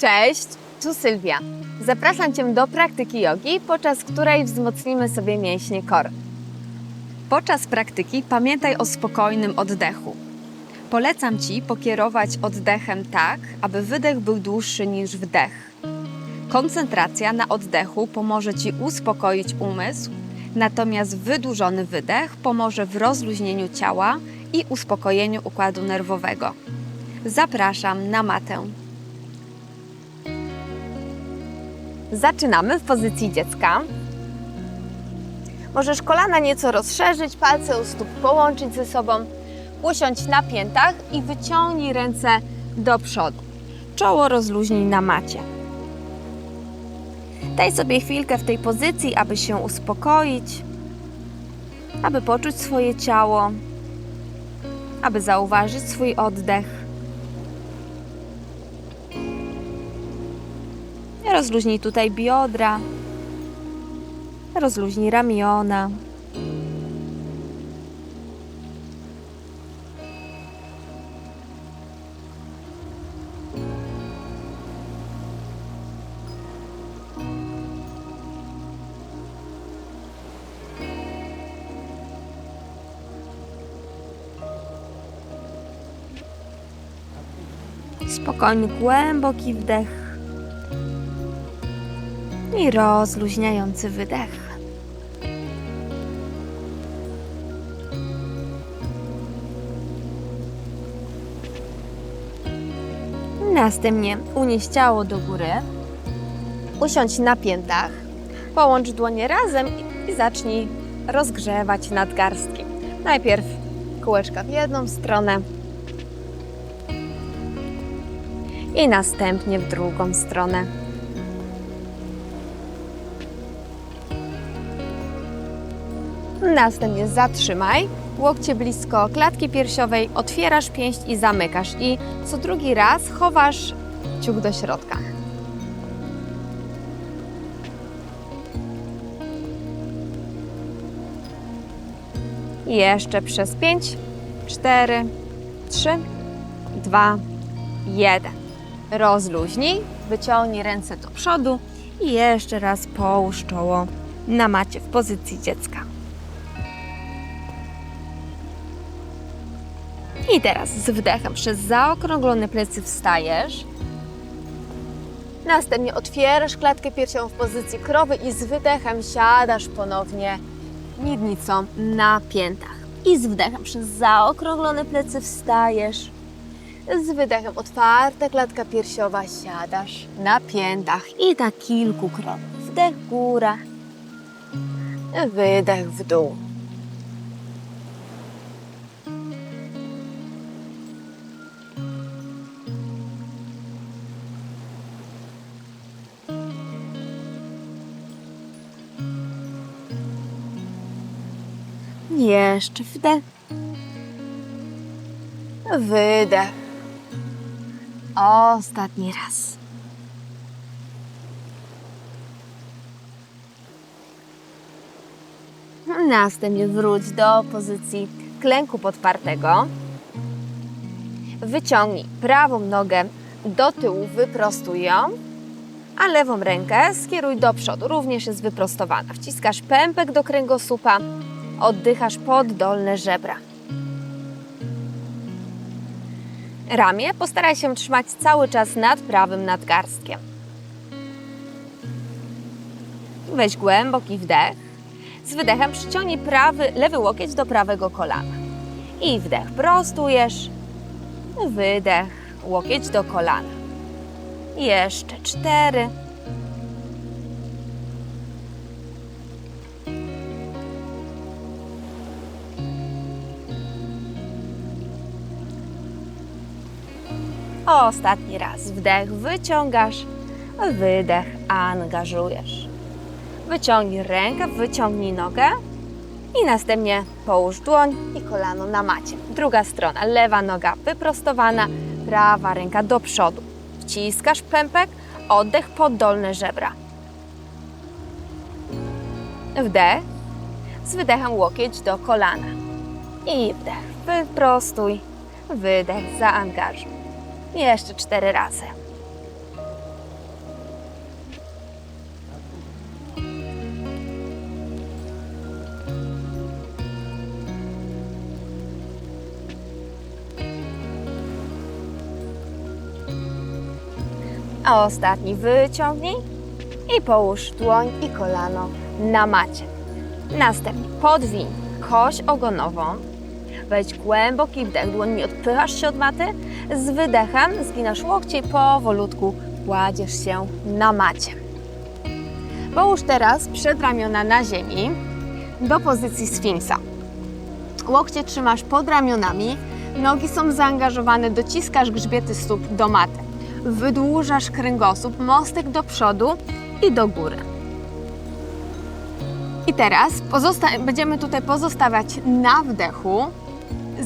Cześć, tu Sylwia. Zapraszam Cię do praktyki jogi, podczas której wzmocnimy sobie mięśnie core. Podczas praktyki pamiętaj o spokojnym oddechu. Polecam Ci pokierować oddechem tak, aby wydech był dłuższy niż wdech. Koncentracja na oddechu pomoże Ci uspokoić umysł, natomiast wydłużony wydech pomoże w rozluźnieniu ciała i uspokojeniu układu nerwowego. Zapraszam na matę. Zaczynamy w pozycji dziecka. Możesz kolana nieco rozszerzyć, palce u stóp połączyć ze sobą, usiądź na piętach i wyciągnij ręce do przodu. Czoło rozluźnij na macie. Daj sobie chwilkę w tej pozycji, aby się uspokoić, aby poczuć swoje ciało, aby zauważyć swój oddech. Rozluźnij tutaj biodra, rozluźnij ramiona. Spokojny, głęboki wdech i rozluźniający wydech. Następnie unieś ciało do góry, usiądź na piętach, połącz dłonie razem i zacznij rozgrzewać nadgarstki. Najpierw kółeczka w jedną stronę i następnie w drugą stronę. Następnie zatrzymaj, łokcie blisko klatki piersiowej, otwierasz pięść i zamykasz. I co drugi raz chowasz ciuch do środka. Jeszcze przez 5, 4, 3, 2, 1. Rozluźnij, wyciągnij ręce do przodu i jeszcze raz połóż czoło na macie w pozycji dziecka. I teraz z wdechem przez zaokrąglone plecy wstajesz. Następnie otwierasz klatkę piersiową w pozycji krowy i z wydechem siadasz ponownie miednicą na piętach. I z wdechem przez zaokrąglone plecy wstajesz. Z wydechem otwarta klatka piersiowa siadasz na piętach i tak kilkukrotnie. Wdech góra, wydech w dół. Jeszcze wdech. Wydech. Ostatni raz. Następnie wróć do pozycji klęku podpartego. Wyciągnij prawą nogę do tyłu, wyprostuj ją, a lewą rękę skieruj do przodu, również jest wyprostowana. Wciskasz pępek do kręgosłupa, oddychasz pod dolne żebra. Ramię postaraj się trzymać cały czas nad prawym nadgarstkiem. Weź głęboki wdech. Z wydechem przyciągnij prawy, lewy łokieć do prawego kolana. I wdech prostujesz. Wydech, łokieć do kolana. Jeszcze cztery. Ostatni raz wdech wyciągasz, wydech angażujesz. Wyciągnij rękę, wyciągnij nogę i następnie połóż dłoń i kolano na macie. Druga strona, lewa noga wyprostowana, prawa ręka do przodu. Wciskasz pępek, oddech pod dolne żebra. Wdech, z wydechem łokieć do kolana. I wdech, wyprostuj, wydech, zaangażuj. Jeszcze cztery razy. A ostatni wyciągnij i połóż dłoń i kolano na macie. Następnie podwiń kość ogonową, weź głęboki wdech, dłoń nie odpychasz się od maty, z wydechem zginasz łokcie i powolutku kładziesz się na macie. Połóż teraz przedramiona na ziemi do pozycji sfinksa. Łokcie trzymasz pod ramionami, nogi są zaangażowane, dociskasz grzbiety stóp do maty. Wydłużasz kręgosłup, mostek do przodu i do góry. I teraz będziemy tutaj pozostawać na wdechu.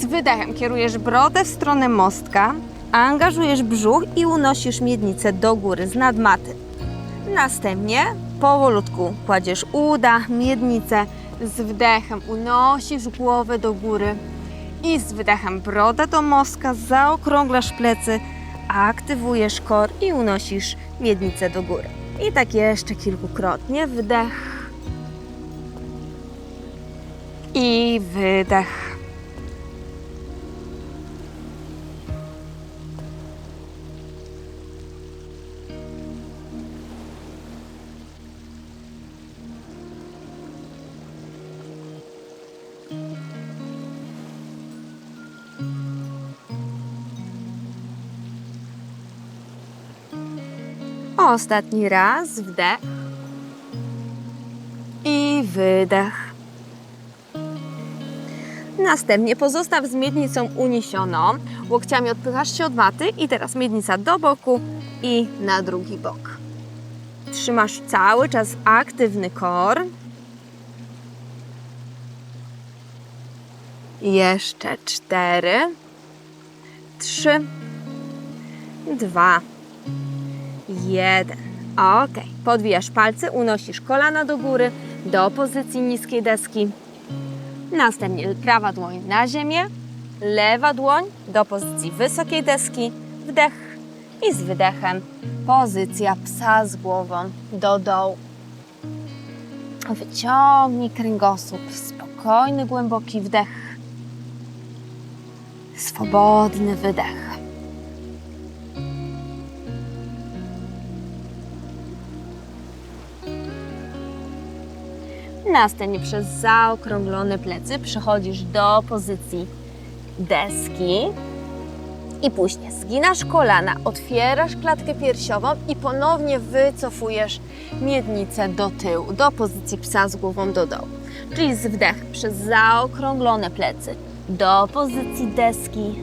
Z wydechem kierujesz brodę w stronę mostka, angażujesz brzuch i unosisz miednicę do góry z nadmaty. Następnie powolutku kładziesz uda, miednicę, z wdechem unosisz głowę do góry i z wydechem brodę do mostka, zaokrąglasz plecy, aktywujesz kor i unosisz miednicę do góry. I tak jeszcze kilkukrotnie. Wdech i wydech. Ostatni raz wdech i wydech. Następnie pozostaw z miednicą uniesioną. Łokciami odpychasz się od maty i teraz miednica do boku i na drugi bok. Trzymasz cały czas aktywny kor. Jeszcze cztery, trzy, dwa, jeden. Ok. Podwijasz palce, unosisz kolana do góry do pozycji niskiej deski. Następnie prawa dłoń na ziemię, lewa dłoń do pozycji wysokiej deski, wdech i z wydechem pozycja psa z głową do dołu. Wyciągnij kręgosłup, spokojny, głęboki wdech, swobodny wydech. Następnie przez zaokrąglone plecy przechodzisz do pozycji deski i później zginasz kolana, otwierasz klatkę piersiową i ponownie wycofujesz miednicę do tyłu, do pozycji psa z głową do dołu. Czyli z wdechem przez zaokrąglone plecy do pozycji deski.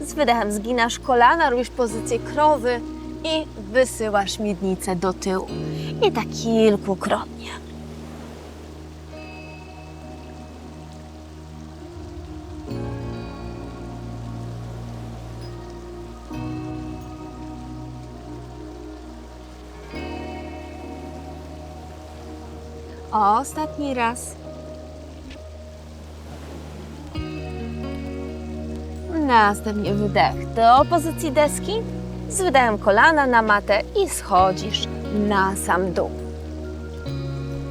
Z wydechem zginasz kolana, robisz pozycję krowy i wysyłasz miednicę do tyłu. I tak kilkukrotnie. Ostatni raz. Następnie wydech do pozycji deski. Z wydechem kolana na matę i schodzisz na sam dół.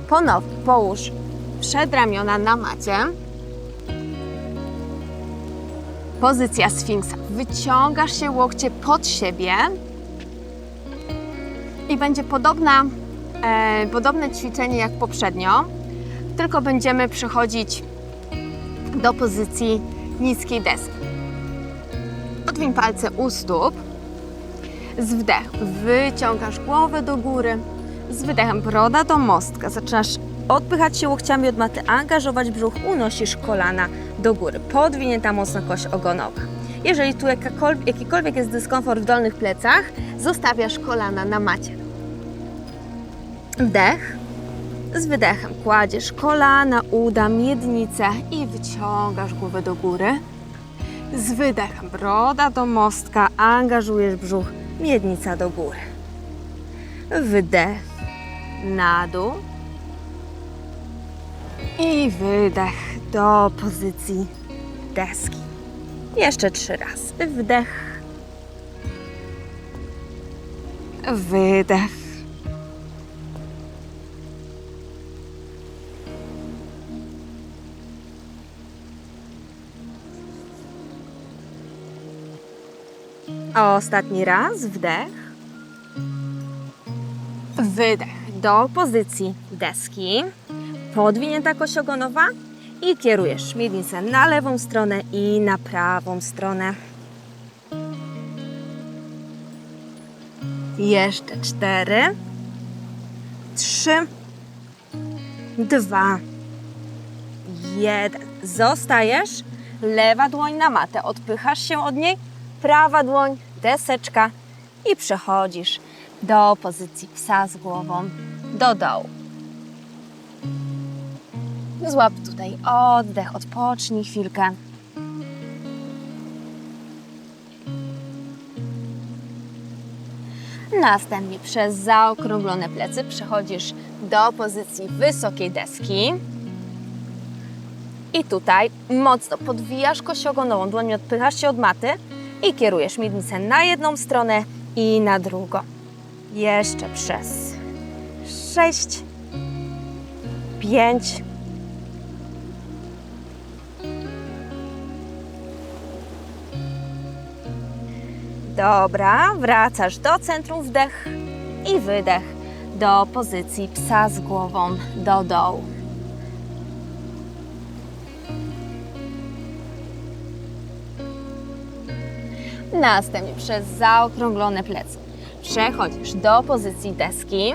Ponownie połóż przedramiona na macie. Pozycja sfinksa. Wyciągasz się łokcie pod siebie i będzie podobna e, podobne ćwiczenie jak poprzednio, tylko będziemy przechodzić do pozycji niskiej deski. Odwiń palce u stóp. Z wdech wyciągasz głowę do góry. Z wydechem broda do mostka. Zaczynasz odpychać się łokciami od maty, angażować brzuch, unosisz kolana do góry. Podwinięta mocno kość ogonowa. Jeżeli tu jakikolwiek jest dyskomfort w dolnych plecach, zostawiasz kolana na macie. Wdech. Z wydechem kładziesz kolana, uda, miednicę i wyciągasz głowę do góry. Z wydechem broda do mostka, angażujesz brzuch, miednica do góry. Wdech na dół. I wydech do pozycji deski. Jeszcze trzy razy. Wdech. Wydech. Ostatni raz wdech Wydech do pozycji deski. Podwinięta kość ogonowa i kierujesz miednicę na lewą stronę i na prawą stronę. Jeszcze cztery, trzy, dwa, jeden. Zostajesz. Lewa dłoń na matę. Odpychasz się od niej. Prawa dłoń, deseczka i przechodzisz do pozycji psa z głową do dołu. Złap tutaj oddech, odpocznij chwilkę. Następnie przez zaokrąglone plecy przechodzisz do pozycji wysokiej deski. I tutaj mocno podwijasz kość ogonową, dłońmi odpychasz się od maty i kierujesz miednicę na jedną stronę i na drugą. Jeszcze przez sześć, pięć, Dobra, wracasz do centrum wdech i wydech do pozycji psa z głową do dołu. Następnie przez zaokrąglone plecy przechodzisz do pozycji deski.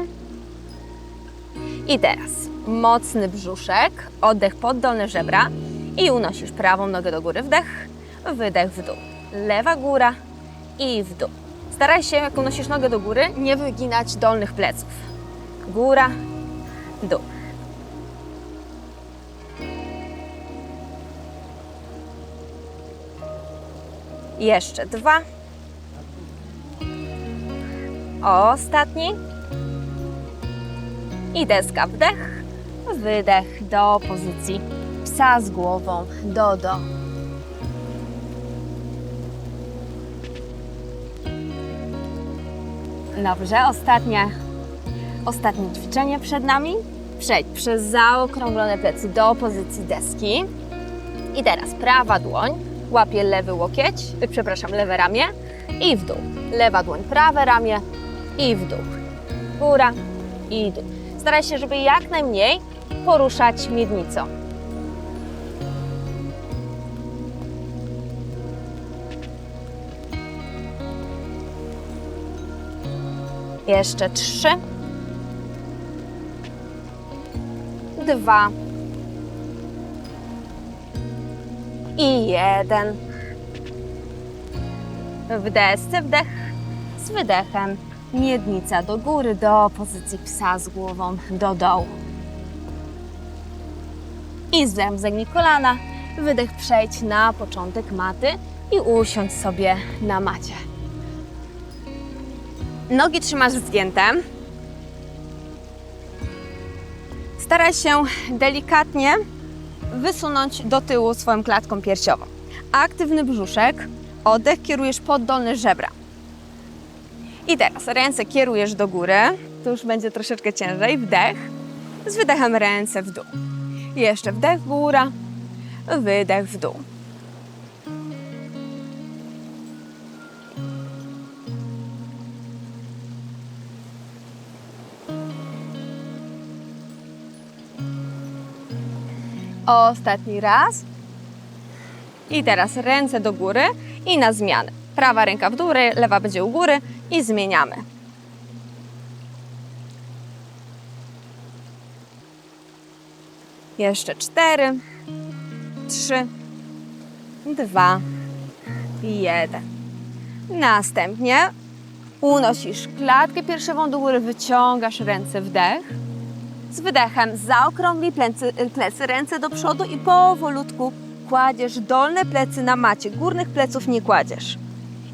I teraz mocny brzuszek, oddech pod dolne żebra i unosisz prawą nogę do góry, wdech, wydech w dół. Lewa góra i w dół. Staraj się, jak unosisz nogę do góry, nie wyginać dolnych pleców. Góra, dół. Jeszcze dwa. Ostatni. I deska wdech, wydech do pozycji psa z głową do dołu. Dobrze, ostatnie, ostatnie ćwiczenie przed nami. Przejdź przez zaokrąglone plecy do pozycji deski. I teraz prawa dłoń łapie lewy łokieć, przepraszam, lewe ramię i w dół. Lewa dłoń, prawe ramię i w dół. Góra i dół. Staraj się, żeby jak najmniej poruszać miednicą. Jeszcze trzy. Dwa. I jeden. W desce wdech z wydechem. Miednica do góry, do pozycji psa z głową do dołu. I z wdechem zegnij kolana. Wydech przejdź na początek maty i usiądź sobie na macie. Nogi trzymasz zgięte. Staraj się delikatnie wysunąć do tyłu swoją klatką piersiową. Aktywny brzuszek, oddech kierujesz pod dolne żebra. I teraz ręce kierujesz do góry, tu już będzie troszeczkę ciężej, wdech, z wydechem ręce w dół. Jeszcze wdech, góra, wydech w dół. Ostatni raz. I teraz ręce do góry i na zmianę. Prawa ręka w dół, lewa będzie u góry i zmieniamy. Jeszcze cztery, trzy, dwa, jeden. Następnie unosisz klatkę piersiową do góry, wyciągasz ręce wdech. Z wydechem zaokrąglij plecy, plecy, ręce do przodu i powolutku kładziesz dolne plecy na macie. Górnych pleców nie kładziesz.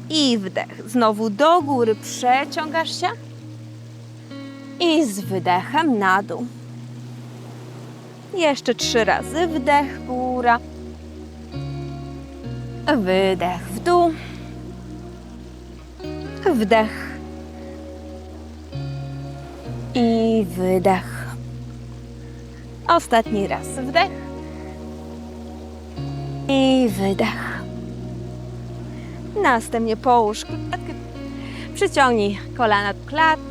I wdech. Znowu do góry przeciągasz się. I z wydechem na dół. Jeszcze trzy razy. Wdech, góra. Wydech w dół. Wdech. I wydech. Ostatni raz. Wdech. I wydech. Następnie połóż klatkę. Przyciągnij kolana do klatki.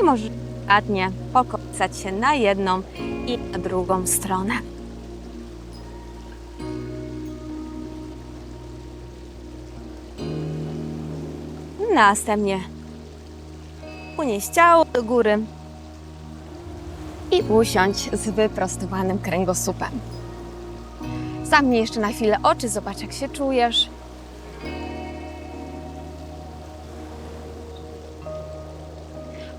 I możesz ładnie pokołysać się na jedną i na drugą stronę. Następnie unieś ciało do góry i usiądź z wyprostowanym kręgosłupem. Zamknij jeszcze na chwilę oczy, zobacz jak się czujesz.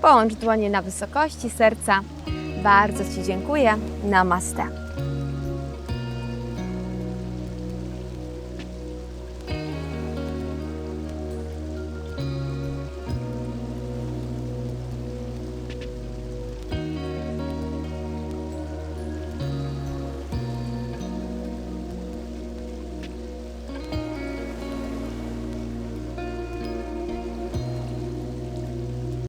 Połącz dłonie na wysokości serca. Bardzo Ci dziękuję. Namaste.